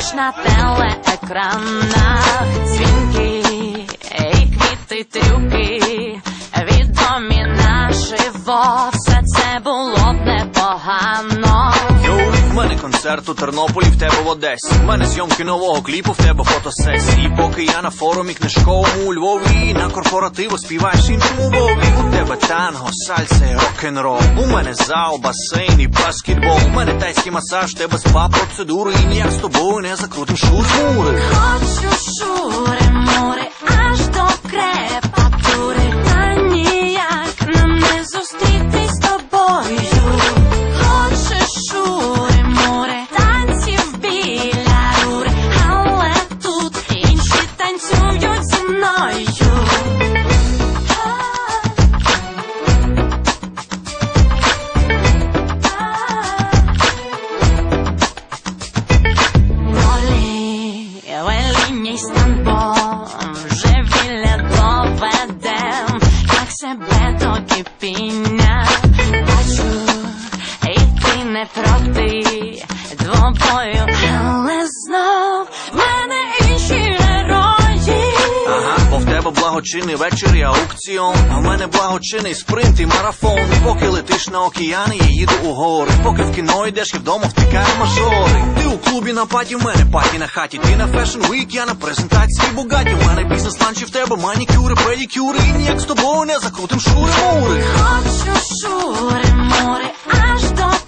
лиш на телеекранах, дзвінки квіти трюки, відомі наживо, все це було б непогано. Йоу, в мене концерт у Тернополі, в тебе в Одесі. В мене зйомки нового кліпу, в тебе фотосесії. Поки я на форумі книжковому у Львові, на корпоративу співаєш іншому мові. У тебе танго, сальса і рок-н-рол. У мене зал, басейн і баскетбол. У мене тайський масаж, в тебе спа процедури. І ніяк з тобою не закрутим шурмури. Хочу шури веління й станбом вже вілля доведем, як себе до кипіння бачу, і ти не проти двобою, але знов мене інші герої. Ага, бо в тебе благочинний вечір і аукціон. А в мене благочинний спринт і марафон. Поки летиш на океани, я їду у гори. Поки в кіно йдеш і вдома втикаю мажори. У клубі на паті, в мене паті на хаті. Ти на фешн вік, я на презентації богаті. У мене бізнес ланчі в тебе манікюри, педікюри І ніяк з тобою не закрутим шури-мури. Хочу шури мури аж до